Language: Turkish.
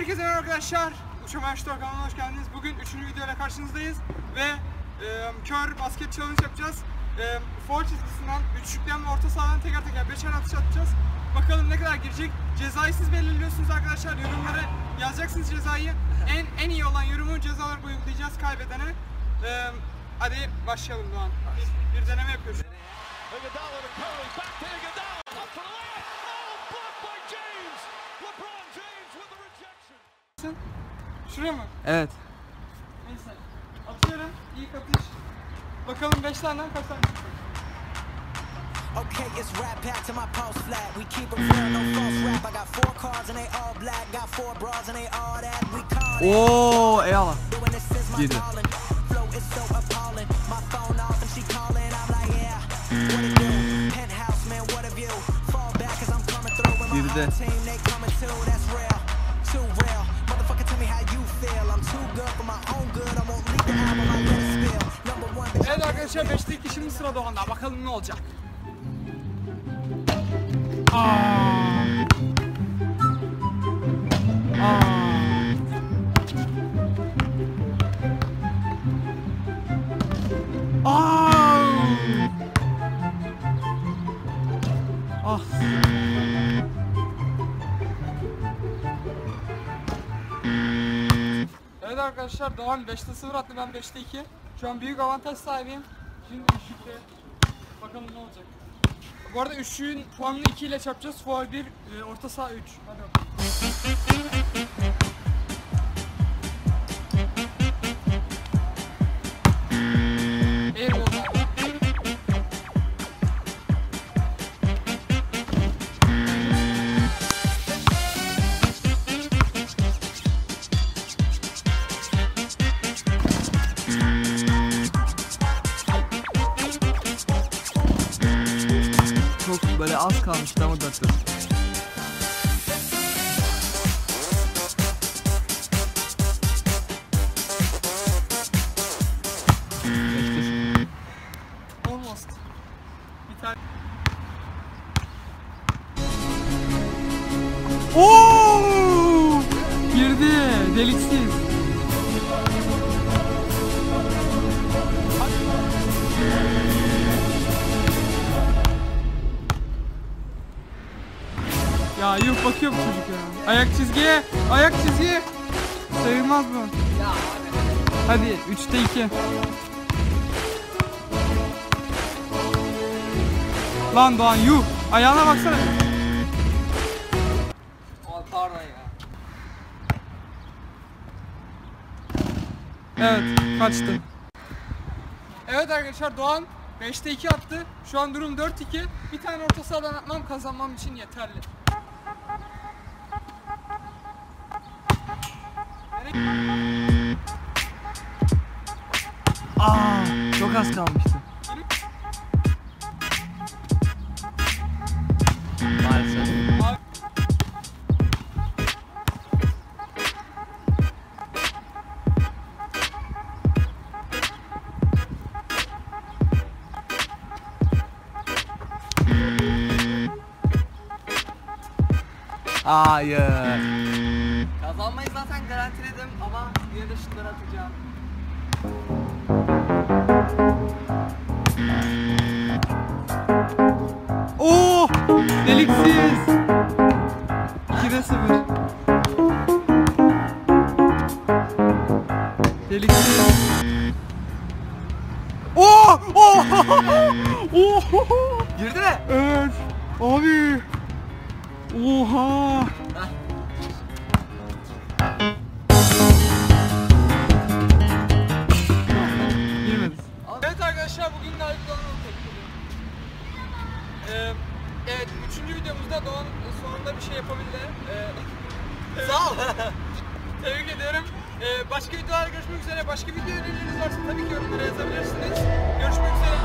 Herkese merhaba arkadaşlar. Uçama Yaşlı kanalına hoş geldiniz. Bugün üçüncü videoyla karşınızdayız ve e, kör basket challenge yapacağız. E, foul çizgisinden, üçlükten orta sahadan teker teker beşer atış atacağız. Bakalım ne kadar girecek. Cezayı siz belirliyorsunuz arkadaşlar. Yorumlara yazacaksınız cezayı. En en iyi olan yorumu ceza uygulayacağız kaybedene. E, hadi başlayalım Doğan. Bir, bir deneme yapıyoruz. Rejection. Şuraya mı? Evet. Neyse. Atıyorum. İlk atış. Bakalım 5 tane kaç tane çıkacak? Okay, it's rap pack to my pulse flat. We keep it real, no false rap. I got four cars and they all black. Got four bras and they all that. We call it. Oo eyvallah. Doing this is my Girdi. calling. Flow is so appalling. My phone off and she calling. I'm like, yeah. What it do? Penthouse, man, what a view. Fall back cause I'm coming through. And my team, they Evet arkadaşlar 5'te 2 şimdi sıra Doğan'da. Bakalım ne olacak. Arkadaşlar Doğan 5'te 0 attı ben 5'te 2. Şu an büyük avantaj sahibiyim. Şimdi üçlükte bakalım ne olacak. Bu arada üçlüğün puanını 2 ile çarpacağız. Faul 1, e, orta saha 3. Hadi bakalım. Az ama dörtte. Beşte sıfır. Almost. Bir! Girdi. Deliksiz. Bakıyor bu çocuk ya. Ayak çizgiye, ayak çizgiye. Sayılmaz mı? Hadi 3'te 2. Lan Doğan yuh. Ayağına baksana. Pardon ya. Evet kaçtı. Evet arkadaşlar Doğan 5'te 2 attı. Şu an durum 4-2. Bir tane orta sahadan atmam kazanmam için yeterli. Aa, çok az kalmıştı. Hayır. Kazanmayı zaten garantiledim ama yine de şutları atacağım. Oo! Deliksiz. 2'de 0. Deliksiz. Oo! Oo! Oo! Girdi mi? Evet. Abi. Oha. Evet arkadaşlar bugün Doğan'ın tepkili. Ee, evet üçüncü videomuzda Doğan sonunda bir şey yapabildi. Ee, Sağ ol. tebrik ediyorum. Ee, başka videolarda görüşmek üzere. Başka video önerileriniz varsa tabii ki yorumlara yazabilirsiniz. Görüşmek üzere.